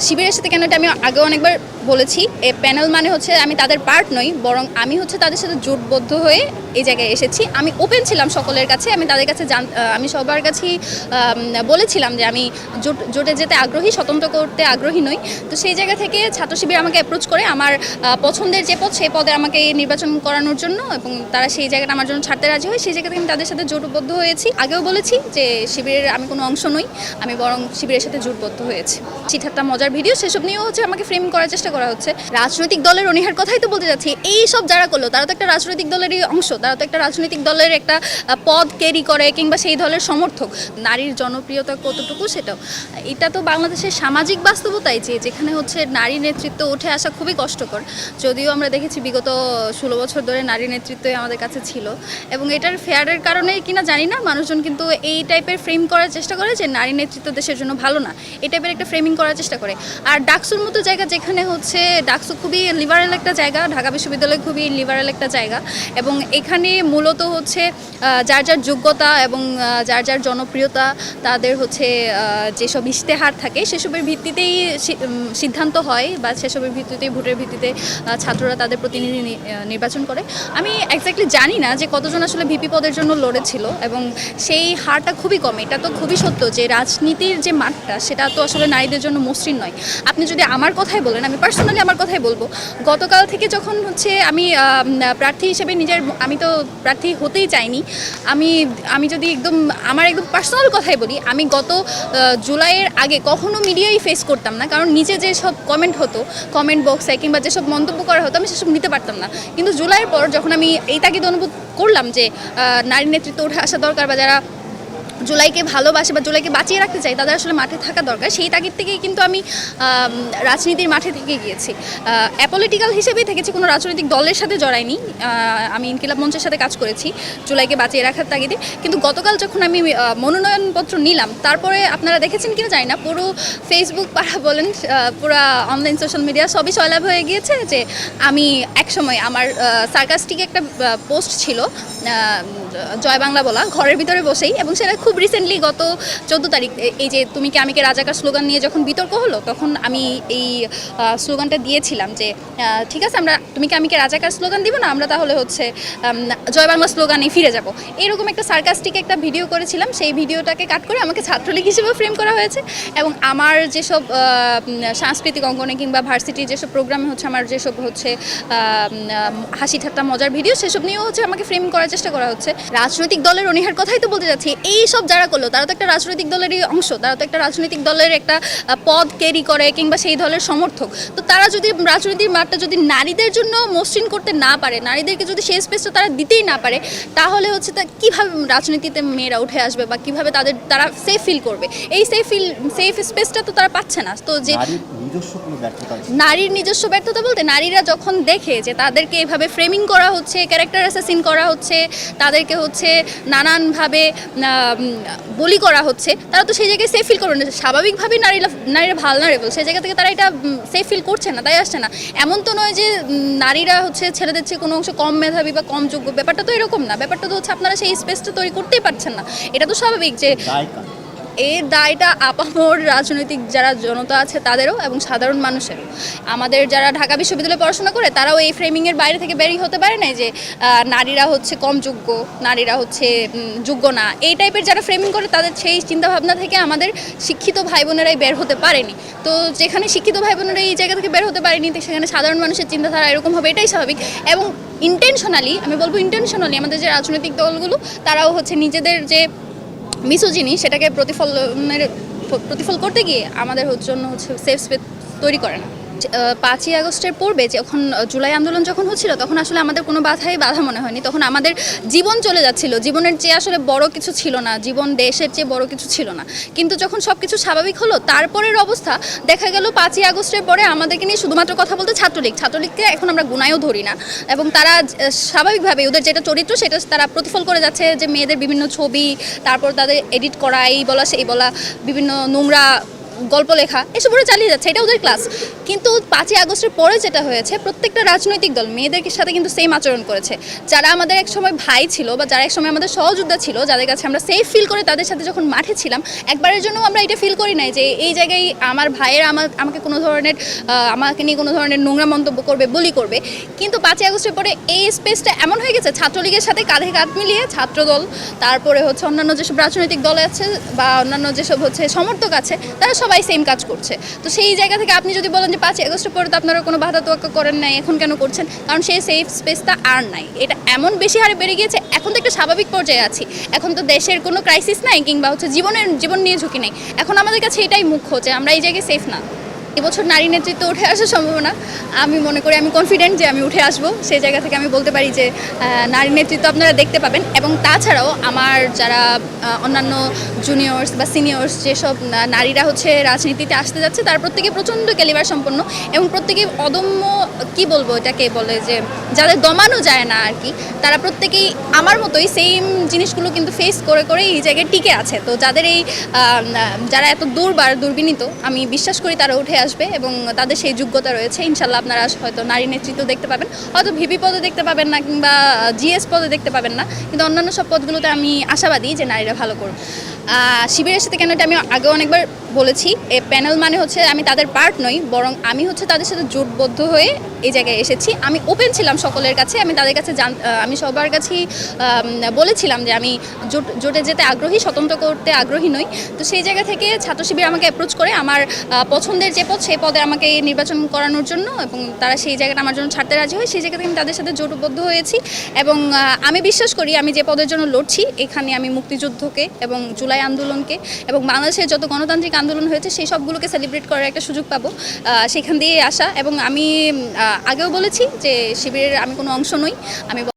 শিবিরের সাথে কেন এটা আমি আগে অনেকবার বলেছি, এ প্যানেল মানে হচ্ছে আমি তাদের পার্ট নই, বরং আমি হচ্ছে তাদের সাথে জোটবদ্ধ হয়ে এই জায়গায় এসেছি। আমি ওপেন ছিলাম সকলের কাছে, আমি তাদের কাছে জান আমি সবার কাছেই বলেছিলাম যে আমি জোট, জোটে যেতে আগ্রহী, স্বতন্ত্র করতে আগ্রহী নই। তো সেই জায়গা থেকে ছাত্র শিবির আমাকে অ্যাপ্রোচ করে আমার পছন্দের যে পদ, সেই পদে আমাকে নির্বাচন করানোর জন্য এবং তারা সেই জায়গাটা আমার জন্য ছাড়তে রাজি হয় সেই জায়গা থেকে আমি তাদের সাথে জোটবদ্ধ হয়েছি। আগেও বলেছি যে শিবিরের আমি কোনো অংশ নই, আমি বরং শিবিরের সাথে জোটবদ্ধ হয়েছি। চিঠাটা মজার ভিডিও সেসব নিয়েও হচ্ছে আমাকে ফ্রেম করার চেষ্টা করা হচ্ছে। রাজনৈতিক দলের অনীহার কথাই তো বলতে যাচ্ছি, এই সব যারা করল, তারা তো একটা রাজনৈতিক দলেরই অংশ, তারা তো একটা রাজনৈতিক দলের একটা পদ ক্যারি করে কিংবা সেই দলের সমর্থক। নারীর জনপ্রিয়তা কতটুকু সেটাও। এটা তো বাংলাদেশের সামাজিক বাস্তবতাই যে যেখানে হচ্ছে নারী নেতৃত্ব উঠে আসা খুবই কষ্টকর। যদিও আমরা দেখেছি বিগত ষোলো বছর ধরে নারী নেতৃত্বই আমাদের কাছে ছিল। এবং এটার ফেয়ারের কারণে কিনা জানি না, মানুষজন কিন্তু এই টাইপের ফ্রেম করার চেষ্টা করে যে নারী নেতৃত্ব দেশের জন্য ভালো না। এই টাইপের একটা ফ্রেমিং করার চেষ্টা করে। আর ডাকসুর মতো জায়গা যেখানে হচ্ছে ডাকসু খুবই লিবারেল একটা জায়গা, ঢাকা বিশ্ববিদ্যালয় খুবই লিবারেল একটা জায়গা এবং এখানে মূলত হচ্ছে যার যার যোগ্যতা এবং যার যার জনপ্রিয়তা তাদের হচ্ছে যেসব ইশতেহার থাকে সেসবের ভিত্তিতেই সিদ্ধান্ত হয় বা সেসবের ভিত্তিতেই, ভোটের ভিত্তিতে ছাত্ররা তাদের প্রতিনিধি নির্বাচন করে। আমি এক্স্যাক্টলি জানি না যে কতজন আসলে ভিপি পদের জন্য লড়েছিল এবং সেই হারটা খুবই কম। এটা তো খুবই সত্য যে রাজনীতির যে মাঠটা সেটা তো আসলে নারীদের জন্য মসৃণ নয়। আপনি যদি আমার কথাই বলেন, আমি পার্সোনালি আমার কথাই বলব। গতকাল থেকে যখন হচ্ছে আমি প্রার্থী হিসেবে নিজের আমি তো প্রার্থী হতেই চাইনি। আমি আমি যদি একদম, আমার একদম পার্সোনাল কথাই বলি, আমি গত জুলাইয়ের আগে কখনো মিডিয়াই ফেস করতাম না। কারণ নিচে যে সব কমেন্ট হতো কমেন্ট বক্সে কিংবা যেসব মন্তব্য করা হতো, আমি সেসব নিতে পারতাম না। কিন্তু জুলাইয়ের পর যখন আমি এই তাগিদ অনুভব করলাম যে নারী নেতৃত্ব উঠে আসা দরকার বা যারা জুলাইকে ভালোবাসে বা জুলাইকে বাঁচিয়ে রাখতে চাই, তাদের আসলে মাঠে থাকা দরকার। সেই তাগিদ থেকেই কিন্তু আমি রাজনীতির মাঠে থেকে গিয়েছি। অ্যাপলিটিক্যাল হিসেবেই থেকেছি, কোনো রাজনৈতিক দলের সাথে জড়াইনি। আমি ইনকিলাব মঞ্চের সাথে কাজ করেছি, জুলাইকে বাঁচিয়ে রাখার তাগিদে। কিন্তু গতকাল যখন আমি মনোনয়নপত্র নিলাম, তারপরে আপনারা দেখেছেন কিনা জানি না, পুরো ফেসবুক পাড়া বলেন পুরো অনলাইন সোশ্যাল মিডিয়া সবই সয়লাভ হয়ে গিয়েছে যে আমি একসময় আমার সার্কাস্টিক একটা পোস্ট ছিল জয় বাংলা বলা, ঘরের ভিতরে বসেই, এবং সেটা খুব রিসেন্টলি গত চোদ্দ তারিখ এই যে তুমি কি আমি কে রাজাকার স্লোগান নিয়ে যখন বিতর্ক হলো, তখন আমি এই স্লোগানটা দিয়েছিলাম যে ঠিক আছে আমরা, তুমি কি আমি কে রাজাকার স্লোগান দিব না, আমরা তাহলে হচ্ছে জয় বাংলা স্লোগানে ফিরে যাব। এরকম একটা সার্কাস্টিক একটা ভিডিও করেছিলাম, সেই ভিডিওটাকে কাট করে আমাকে ছাত্রলীগ হিসেবে ফ্রেম করা হয়েছে এবং আমার যেসব সাংস্কৃতিক অঙ্গনে কিংবা ভার্সিটির যেসব প্রোগ্রামে হচ্ছে, আমার যেসব হচ্ছে হাসি ঠাট্টা মজার ভিডিও সেসব নিয়েও হচ্ছে আমাকে ফ্রেম করার চেষ্টা করা হচ্ছে। রাজনৈতিক দলের অনীহার কথাই তো বলতে যাচ্ছি এই সব যারা করল, তারা তো একটা রাজনৈতিক দলেরই অংশ, তারা তো একটা রাজনৈতিক দলের একটা পদ ক্যারি করে কিংবা সেই দলের সমর্থক। তো তারা যদি রাজনৈতিক মাঠটা যদি নারীদের জন্য মসৃণ করতে না পারে, নারীদেরকে যদি সেই স্পেসটা তারা দিতেই না পারে, তাহলে হচ্ছে তা কীভাবে রাজনীতিতে মেয়েরা উঠে আসবে বা কীভাবে তাদের, তারা সেফ ফিল করবে? এই সেফ ফিল সেফ স্পেসটা তো তারা পাচ্ছে না। তো যে নিজস্ব কোনো ব্যর্থতা? নারীর নিজস্ব ব্যর্থতা বলতে নারীরা যখন দেখে যে তাদেরকে এভাবে ফ্রেমিং করা হচ্ছে ক্যারেক্টার অ্যাসাসিন করা হচ্ছে তাদেরকে হচ্ছে নানানভাবে বলি করা হচ্ছে তারা তো সেই জায়গায় সেফ ফিল করবে না। স্বাভাবিকভাবেই নারীরা নারীরা ভালনারেবল সেই জায়গা থেকে তারা এটা সেফ ফিল করছে না তাই আসছে না। এমন তো নয় যে নারীরা হচ্ছে ছেলেদের চেয়ে কোনো অংশ কম মেধাবী বা কম যোগ্য। ব্যাপারটা তো এরকম না। ব্যাপারটা তো হচ্ছে আপনারা সেই স্পেসটা তৈরি করতেই পারছেন না। এটা তো স্বাভাবিক যে? এর দায়টা আপামর রাজনৈতিক যারা জনতা আছে তাদেরও এবং সাধারণ মানুষেরও। আমাদের যারা ঢাকা বিশ্ববিদ্যালয়ে পড়াশোনা করে, তারাও এই ফ্রেমিংয়ের বাইরে থেকে বেরিয়ে হতে পারে না যে নারীরা হচ্ছে কম যোগ্য, নারীরা হচ্ছে যোগ্য না। এই টাইপের যারা ফ্রেমিং করে, তাদের সেই চিন্তাভাবনা থেকে আমাদের শিক্ষিত ভাই বোনেরাই বের হতে পারেনি। তো যেখানে শিক্ষিত ভাই বোনেরা এই জায়গা থেকে বের হতে পারেনি সেখানে সাধারণ মানুষের চিন্তাধারা এরকম হবে, এটাই স্বাভাবিক। এবং ইন্টেনশনালি আমি বলব ইন্টেনশনালি আমাদের যে রাজনৈতিক দলগুলো, তারাও হচ্ছে নিজেদের যে মিসোজিনি সেটাকে প্রতিফলনের প্রতিফল করতে গিয়ে আমাদের জন্য হচ্ছে সেফ স্পেস তৈরি করে না। পাঁচই আগস্টের পূর্বে যখন জুলাই আন্দোলন যখন হচ্ছিল, তখন আসলে আমাদের কোনো বাধাই বাধা মনে হয়নি। তখন আমাদের জীবন চলে যাচ্ছিল। জীবনের চেয়ে আসলে বড় কিছু ছিল না। জীবন দেশের চেয়ে বড় কিছু ছিল না। কিন্তু যখন সব কিছু স্বাভাবিক হলো, তারপরের অবস্থা দেখা গেল পাঁচই আগস্টের পরে আমাদেরকে নিয়ে শুধুমাত্র কথা বলতে ছাত্রলীগ। ছাত্রলীগকে এখন আমরা গুনায়ও ধরি না। এবং তারা স্বাভাবিকভাবে ওদের যেটা চরিত্র, সেটা তারা প্রতিফল করে যাচ্ছে যে মেয়েদের বিভিন্ন ছবি, তারপর তাদের এডিট করা, এই বলা, সেই বলা, বিভিন্ন নোংরা গল্প লেখা, এসব ওরা চালিয়ে যাচ্ছে, এটা ওদের ক্লাস কিন্তু পাঁচই আগস্টের পরে যেটা হয়েছে, প্রত্যেকটা রাজনৈতিক দল মেয়েদের সাথে কিন্তু সেম আচরণ করেছে। যারা আমাদের এক সময় ভাই ছিল বা যারা এক সময় আমাদের সহযোদ্ধা ছিল, যাদের কাছে আমরা সেফ ফিল করে তাদের সাথে যখন মাঠে ছিলাম, একবারের জন্য আমরা এটা ফিল করি নাই যে এই জায়গায় আমার ভাইয়ের আমার, আমাকে কোনো ধরনের আমাকে নিয়ে কোনো ধরনের নোংরা মন্তব্য করবে, বলি করবে। কিন্তু পাঁচই আগস্টের পরে এই স্পেসটা এমন হয়ে গেছে, ছাত্রলীগের সাথে কাঁধে কাঁধ মিলিয়ে ছাত্রদল, তারপরে হচ্ছে অন্যান্য যেসব রাজনৈতিক দল আছে বা অন্যান্য যেসব হচ্ছে সমর্থক আছে, তারা সবাই সেম কাজ করছে। তো সেই জায়গা থেকে আপনি যদি বলেন যে পাঁচই আগস্টের পরে তো আপনারা কোনো বাধা তোয়াক্কা করেন নাই, এখন কেন করছেন? কারণ সেই সেফ স্পেসটা আর নাই। এটা এমন বেশি হারে বেড়ে গিয়েছে, এখন তো একটা স্বাভাবিক পর্যায়ে আছি। এখন তো দেশের কোনো ক্রাইসিস নাই কিংবা হচ্ছে জীবনের, জীবন নিয়ে ঝুঁকি নেই। এখন আমাদের কাছে এটাই মুখ্য যে আমরা এই জায়গায় সেফ না। এবছর নারী নেতৃত্ব উঠে আসার সম্ভাবনা। আমি মনে করি, আমি কনফিডেন্ট যে আমি উঠে আসব। সেই জায়গা থেকে আমি বলতে পারি যে নারী নেতৃত্ব আপনারা দেখতে পাবেন। এবং তাছাড়াও আমার যারা অন্যান্য জুনিয়র্স বা সিনিয়র্স যেসব নারীরা হচ্ছে রাজনীতিতে আসতে যাচ্ছে, তারা প্রত্যেকে প্রচণ্ড ক্যালিবার সম্পন্ন এবং প্রত্যেকে অদম্য, কি বলব এটাকে বলে যে, যাদের দমানো যায় না আর কি, তারা প্রত্যেকেই আমার মতোই সেম জিনিসগুলো কিন্তু ফেস করে করে এই জায়গায় টিকে আছে। তো যাদের এই যারা এত দুর্বার, দুর্বিনীত, আমি বিশ্বাস করি তারা উঠে আসবে এবং তাদের সেই যোগ্যতা রয়েছে। ইনশাল্লাহ আপনারা হয়তো নারী নেতৃত্ব দেখতে পাবেন, হয়তো ভিপি পদে দেখতে পাবেন না কিংবা জিএস পদে দেখতে পাবেন না। কিন্তু অন্যান্য সব পদগুলোতে আমি আশাবাদী যে নারীরা ভালো করুন শিবিরের সাথে কেন এটা আমি আগে অনেকবার বলেছি, এ প্যানেল মানে হচ্ছে আমি তাদের পার্ট নই, বরং আমি হচ্ছে তাদের সাথে জোটবদ্ধ হয়ে এই জায়গায় এসেছি। আমি ওপেন ছিলাম সকলের কাছে, আমি তাদের কাছে জান আমি সবার কাছেই বলেছিলাম যে আমি জোট, জোটে যেতে আগ্রহী, স্বতন্ত্র করতে আগ্রহী নই। তো সেই জায়গা থেকে ছাত্র শিবির আমাকে অ্যাপ্রোচ করে, আমার পছন্দের যে পদ, সেই পদে আমাকে নির্বাচন করানোর জন্য এবং তারা সেই জায়গাটা আমার জন্য ছাড়তে রাজি হয়, সেই জায়গা থেকে আমি তাদের সাথে জোটবদ্ধ হয়েছি এবং আমি বিশ্বাস করি আমি যে পদের জন্য লড়ছি, এখানে আমি মুক্তিযুদ্ধকে এবং জুলাই আন্দোলনকে এবং বাংলাদেশের যত গণতান্ত্রিক আন্দোলন হয়েছে, সেই সবগুলোকে সেলিব্রেট করার একটা সুযোগ পাবো। সেখান দিয়ে আসা এবং আমি আগেও বলেছি যে শিবিরের আমি কোনো অংশ নই, আমি